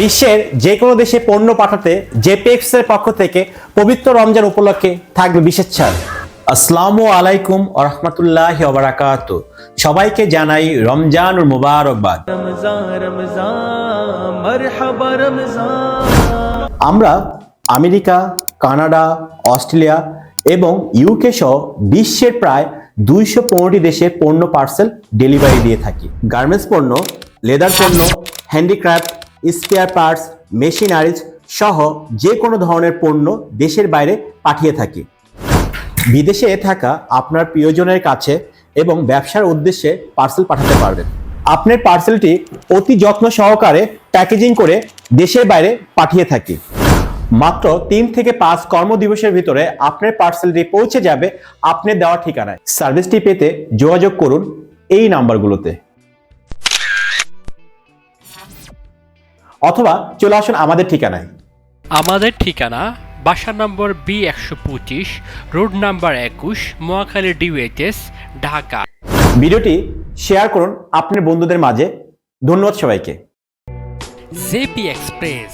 বিশ্বের যে কোনো দেশে পণ্য পাঠাতে জেপিএক্সের পক্ষ থেকে পবিত্র রমজান উপলক্ষে থাকবে বিশেষ ছাড়। আসসালামু আলাইকুম রহমতুল্লাহ বারাকাত সবাইকে জানাই রমজান ও মুবারকবাদ আমরা আমেরিকা কানাডা অস্ট্রেলিয়া এবং ইউকে সহ বিশ্বের প্রায় দুইশো পনেরোটি দেশে পণ্য পার্সেল ডেলিভারি দিয়ে থাকি। গার্মেন্টস পণ্য লেদার পণ্য হ্যান্ডিক্রাফট স্পেয়ার পার্টস মেশিনারিজ সহ যে কোনো ধরনের পণ্য দেশের বাইরে পাঠিয়ে থাকি। বিদেশে থাকা আপনার প্রিয়জনের কাছে এবং ব্যবসার উদ্দেশ্যে পার্সেল পাঠাতে পারবেন। আপনার পার্সেলটি অতি যত্ন সহকারে প্যাকেজিং করে দেশের বাইরে পাঠিয়ে থাকি। মাত্র তিন থেকে পাঁচ কর্মদিবসের ভিতরে আপনার পার্সেলটি পৌঁছে যাবে আপনার দেওয়া ঠিকানায়। সার্ভিসটি পেতে যোগাযোগ করুন এই নাম্বারগুলোতে। অথবা চলে আসুন আমাদের ঠিকানায়। আমাদের ঠিকানা বাসা নম্বর বি একশো পঁচিশ রোড নাম্বার একুশ মোয়াখালী ডিউএইচএস ঢাকা। ভিডিওটি শেয়ার করুন আপনার বন্ধুদের মাঝে। ধন্যবাদ সবাইকে। JP express.